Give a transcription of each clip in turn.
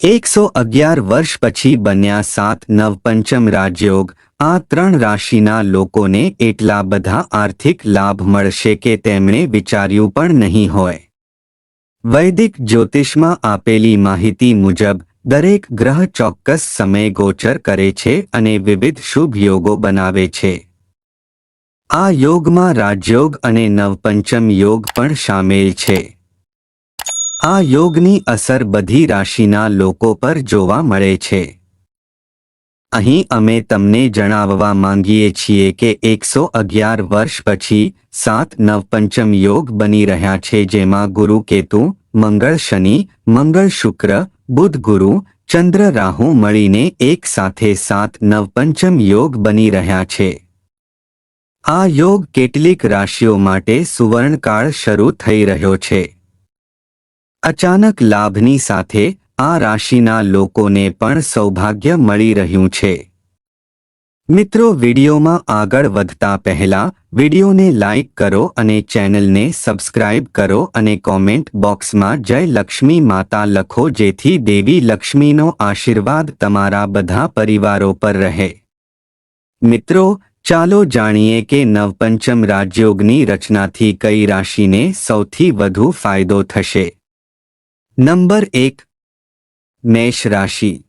એકસો અગિયાર વર્ષ પછી બન્યા સાત નવપંચમ રાજયોગ, આ ત્રણ રાશિના લોકોને એટલા બધા આર્થિક લાભ મળશે કે તેમણે વિચાર્યું પણ નહીં હોય. વૈદિક જ્યોતિષમાં આપેલી માહિતી મુજબ, દરેક ગ્રહ ચોક્કસ સમય ગોચર કરે છે અને વિવિધ શુભ યોગો બનાવે છે. આ યોગમાં રાજયોગ અને નવપંચમ યોગ પણ સામેલ છે. આ યોગની અસર બધી રાશિના લોકો પર જોવા મળે છે. અહીં અમે તમને જણાવવા માંગીએ છીએ કે એકસો અગિયાર વર્ષ પછી સાત નવપંચમ યોગ બની રહ્યા છે જેમાં ગુરુ કેતુ, મંગળ શનિ, મંગળ શુક્ર, બુધ ગુરુ, ચંદ્ર રાહુ મળીને એક સાથે સાત નવપંચમ યોગ બની રહ્યા છે. આ યોગ કેટલીક રાશિઓ માટે સુવર્ણકાળ શરૂ થઈ રહ્યો છે. અચાનક લાભની સાથે આ રાશિના લોકોને પણ સૌભાગ્ય મળી રહ્યું છે. મિત્રો, વિડીયોમાં આગળ વધતા પહેલા વિડીયોને લાઇક કરો અને ચેનલને સબસ્ક્રાઇબ કરો અને કોમેન્ટ બોક્સમાં જય લક્ષ્મી માતા લખો જેથી દેવી લક્ષ્મીનો આશીર્વાદ તમારા બધા પરિવારો પર રહે. મિત્રો, ચાલો જાણીએ કે નવપંચમ રાજયોગની રચનાથી કઈ રાશિને સૌથી વધુ ફાયદો થશે. નંબર એક, મેષ રાશિ.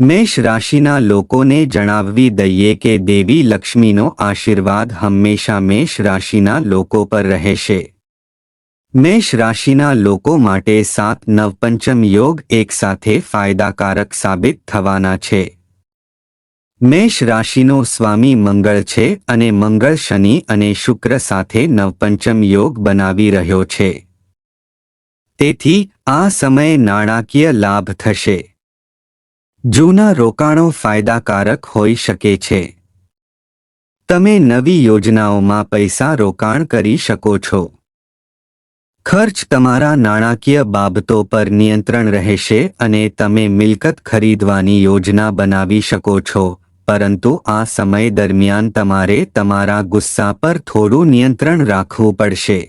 મેષ રાશિના લોકોને જણાવવી દઈએ કે દેવી લક્ષ્મીનો આશીર્વાદ હંમેશા મેષ રાશિના લોકો પર રહેશે. મેષ રાશિના લોકો માટે સાત નવપંચમ યોગ એકસાથે ફાયદાકારક સાબિત થવાના છે. મેષ રાશિનો સ્વામી મંગળ છે અને મંગળ શનિ અને શુક્ર સાથે નવપંચમ યોગ બનાવી રહ્યો છે. તેથી આ સમયે નાણાકીય લાભ થશે. જૂના રોકાણો ફાયદાકારક હોઈ શકે છે. તમે નવી યોજનાઓમાં પૈસા રોકાણ કરી શકો છો. ખર્ચ તમારા નાણાકીય બાબતો પર નિયંત્રણ રહેશે અને તમે મિલકત ખરીદવાની યોજના બનાવી શકો છો, પરંતુ આ સમય દરમિયાન તમારે તમારા ગુસ્સા પર થોડું નિયંત્રણ રાખવું પડશે.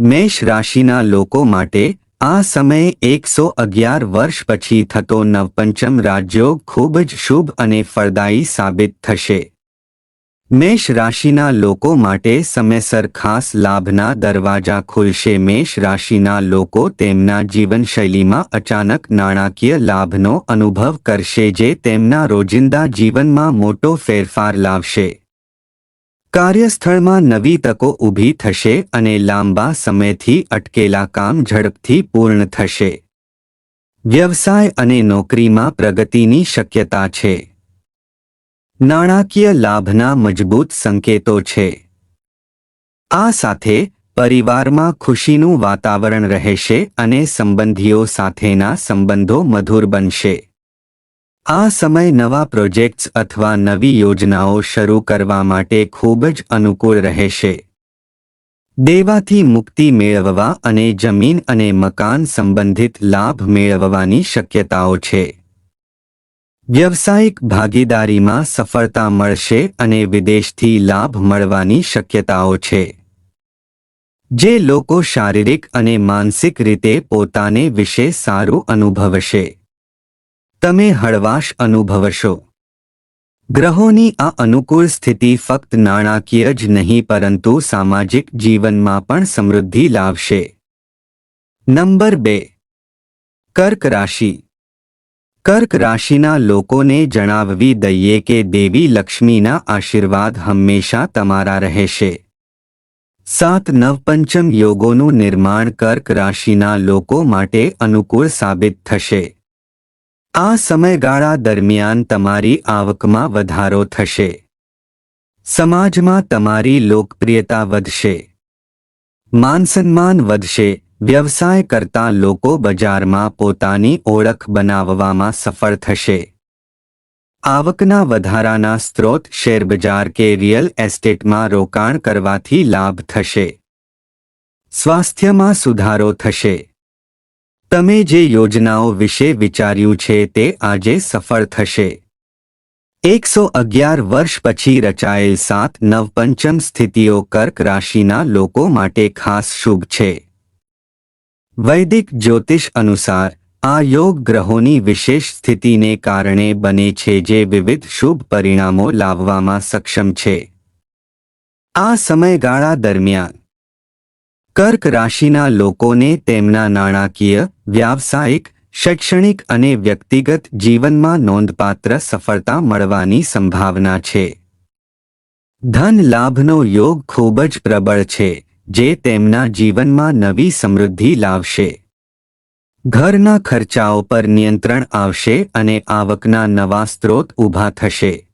મેષ રાશિના લોકો માટે આ સમયે એકસો અગિયાર વર્ષ પછી થતો નવપંચમ રાજયોગ ખૂબ જ શુભ અને ફળદાયી સાબિત થશે. મેષ રાશિના લોકો માટે સમયસર ખાસ લાભના દરવાજા ખુલશે. મેષ રાશિના લોકો તેમના જીવનશૈલીમાં અચાનક નાણાકીય લાભનો અનુભવ કરશે, જે તેમના રોજિંદા જીવનમાં મોટો ફેરફાર લાવશે. કાર્યસ્થળમાં નવી તકો ઊભી થશે અને લાંબા સમયથી અટકેલા કામ ઝડપથી પૂર્ણ થશે. વ્યવસાય અને નોકરીમાં પ્રગતિની શક્યતા છે. નાણાકીય લાભના મજબૂત સંકેતો છે. આ સાથે પરિવારમાં ખુશીનું વાતાવરણ રહેશે અને સંબંધીઓ સાથેના સંબંધો મધુર બનશે. આ સમય નવા પ્રોજેક્ટ્સ અથવા નવી યોજનાઓ શરૂ કરવા માટે ખૂબ જ અનુકૂળ રહેશે. દેવાથી મુક્તિ મેળવવા અને જમીન અને મકાન સંબંધિત લાભ મેળવવાની શક્યતાઓ છે. વ્યવસાયિક ભાગીદારીમાં સફળતા મળશે અને વિદેશથી લાભ મળવાની શક્યતાઓ છે. જે લોકો શારીરિક અને માનસિક રીતે પોતાને વિશે સારું અનુભવશે. તમે હળવાશ અનુભવશો. ગ્રહોની આ અનુકૂળ સ્થિતિ ફક્ત નાણાકીય જ નહીં, પરંતુ સામાજિક જીવનમાં પણ સમૃદ્ધિ લાવશે. નંબર બે. કર્ક રાશિ. કર્ક રાશિના લોકોને જણાવવી દઈએ કે દેવી લક્ષ્મીના આશીર્વાદ હંમેશા તમારા રહેશે. સાત નવપંચમ યોગોનું નિર્માણ કર્ક રાશિના લોકો માટે અનુકૂળ સાબિત થશે. આ સમયગાળા દરમિયાન તમારી આવકમાં વધારો થશે. સમાજમાં તમારી લોકપ્રિયતા વધશે. માનસન્માન વધશે. વ્યવસાય કરતા લોકો બજારમાં પોતાની ઓળખ બનાવવામાં સફળ થશે. આવકના વધારાના સ્ત્રોત શેરબજાર કે રિયલ એસ્ટેટમાં રોકાણ કરવાથી લાભ થશે. સ્વાસ્થ્યમાં સુધારો થશે. તમે જે યોજનાઓ વિશે વિચાર્યું છે તે આજે સફળ થશે. એકસો અગિયાર વર્ષ પછી રચાયેલ સાત નવપંચમ સ્થિતિઓ કર્ક રાશિના લોકો માટે ખાસ શુભ છે. વૈદિક જ્યોતિષ અનુસાર, આ યોગ ગ્રહોની વિશેષ સ્થિતિને કારણે બને છે જે વિવિધ શુભ પરિણામો લાવવામાં સક્ષમ છે. આ સમયગાળા દરમિયાન કર્ક રાશિના લોકોને તેમના નાણાકીય, વ્યાવસાયિક, શૈક્ષણિક અને વ્યક્તિગત જીવનમાં નોંધપાત્ર સફળતા મળવાની સંભાવના છે. ધન લાભનો યોગ ખૂબ જ પ્રબળ છે, જે તેમના જીવનમાં નવી સમૃદ્ધિ લાવશે. ઘરના ખર્ચાઓ પર નિયંત્રણ આવશે અને આવકના નવા સ્ત્રોત ઊભા થશે.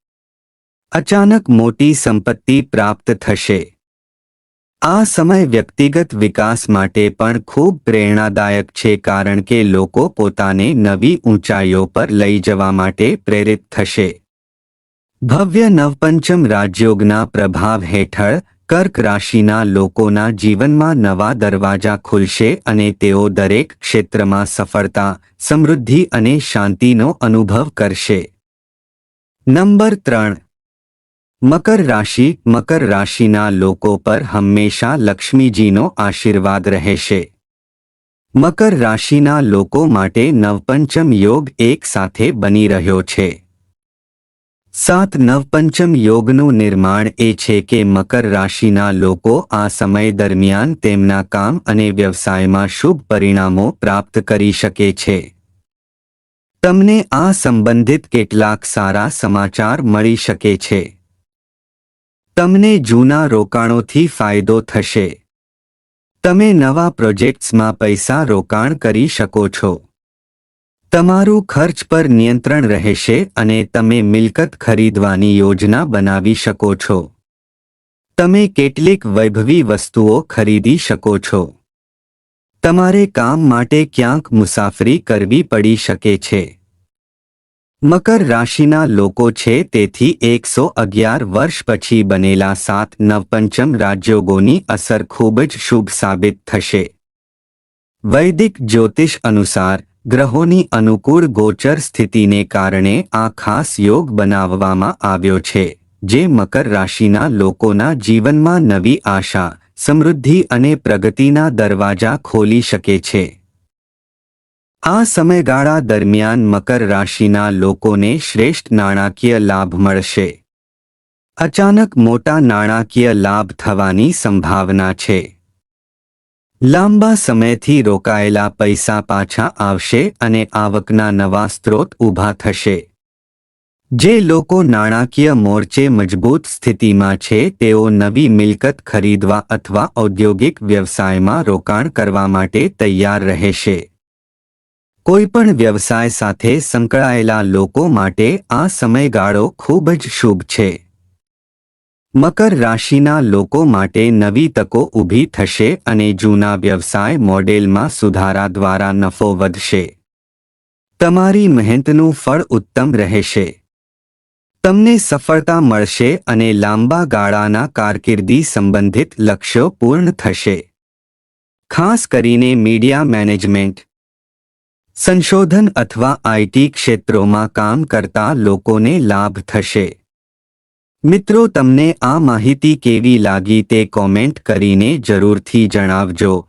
અચાનક મોટી સંપત્તિ પ્રાપ્ત થશે. આ સમય વ્યક્તિગત વિકાસ માટે પણ ખૂબ પ્રેરણાદાયક છે કારણ કે લોકો પોતાને નવી ઊંચાઈઓ પર લઈ જવા માટે પ્રેરિત થશે. ભવ્ય નવપંચમ રાજયોગના પ્રભાવ હેઠળ કર્ક રાશિના લોકોના જીવનમાં નવા દરવાજા ખુલશે અને તેઓ દરેક ક્ષેત્રમાં સફળતા, સમૃદ્ધિ અને શાંતિનો અનુભવ કરશે. નંબર ત્રણ. મકર રાશિ, મકર રાશિના લોકો પર હંમેશા લક્ષ્મીજીનો આશીર્વાદ રહેશે. મકર રાશિના લોકો માટે નવપંચમ યોગ એક સાથે બની રહ્યો છે. સાત નવપંચમ યોગનું નિર્માણ એ છે કે મકર રાશિના લોકો આ સમય દરમિયાન તેમના કામ અને વ્યવસાયમાં શુભ પરિણામો પ્રાપ્ત કરી શકે છે. તમને આ સંબંધિત કેટલાક સારા સમાચાર મળી શકે છે. તમને જૂના રોકાણોથી ફાયદો થશે. તમે નવા પ્રોજેક્ટ્સમાં પૈસા રોકાણ કરી શકો છો. તમારું ખર્ચ પર નિયંત્રણ રહેશે અને તમે મિલકત ખરીદવાની યોજના બનાવી શકો છો. તમે કેટલીક વૈભવી વસ્તુઓ ખરીદી શકો છો. તમારે કામ માટે ક્યાંક મુસાફરી કરવી પડી શકે છે. મકર રાશિના લોકો છે તેથી એકસો અગિયાર વર્ષ પછી બનેલા સાત નવપંચમ રાજયોગોની અસર ખૂબ જ શુભ સાબિત થશે. વૈદિક જ્યોતિષ અનુસાર, ગ્રહોની અનુકૂળ ગોચર સ્થિતિને કારણે આ ખાસ યોગ બનાવવામાં આવ્યો છે, જે મકર રાશિના લોકોના જીવનમાં નવી આશા, સમૃદ્ધિ અને પ્રગતિના દરવાજા ખોલી શકે છે. આ સમયગાળા દરમિયાન મકર રાશિના લોકોને શ્રેષ્ઠ નાણાકીય લાભ મળશે. અચાનક મોટા નાણાકીય લાભ થવાની સંભાવના છે. લાંબા સમયથી રોકાયેલા પૈસા પાછા આવશે અને આવકના નવા સ્ત્રોત ઊભા થશે. જે લોકો નાણાકીય મોરચે મજબૂત સ્થિતિમાં છે, તેઓ નવી મિલકત ખરીદવા અથવા ઔદ્યોગિક વ્યવસાયમાં રોકાણ કરવા માટે તૈયાર રહેશે. કોઈપણ વ્યવસાય સાથે સંકળાયેલા લોકો માટે આ સમયગાળો ખૂબ જ શુભ છે. મકર રાશિના લોકો માટે નવી તકો ઊભી થશે અને જૂના વ્યવસાય મોડેલમાં સુધારા દ્વારા નફો વધશે. તમારી મહેનતનું ફળ ઉત્તમ રહેશે. તમને સફળતા મળશે અને લાંબા ગાળાના કારકિર્દી સંબંધિત લક્ષ્યો પૂર્ણ થશે. ખાસ કરીને મીડિયા મેનેજમેન્ટ. સંશોધન અથવા આઈટી ક્ષેત્રોમાં કામ કરતા લોકોને લાભ થશે. મિત્રો, તમને આ માહિતી કેવી લાગી તે કોમેન્ટ કરીને જરૂરથી જણાવજો.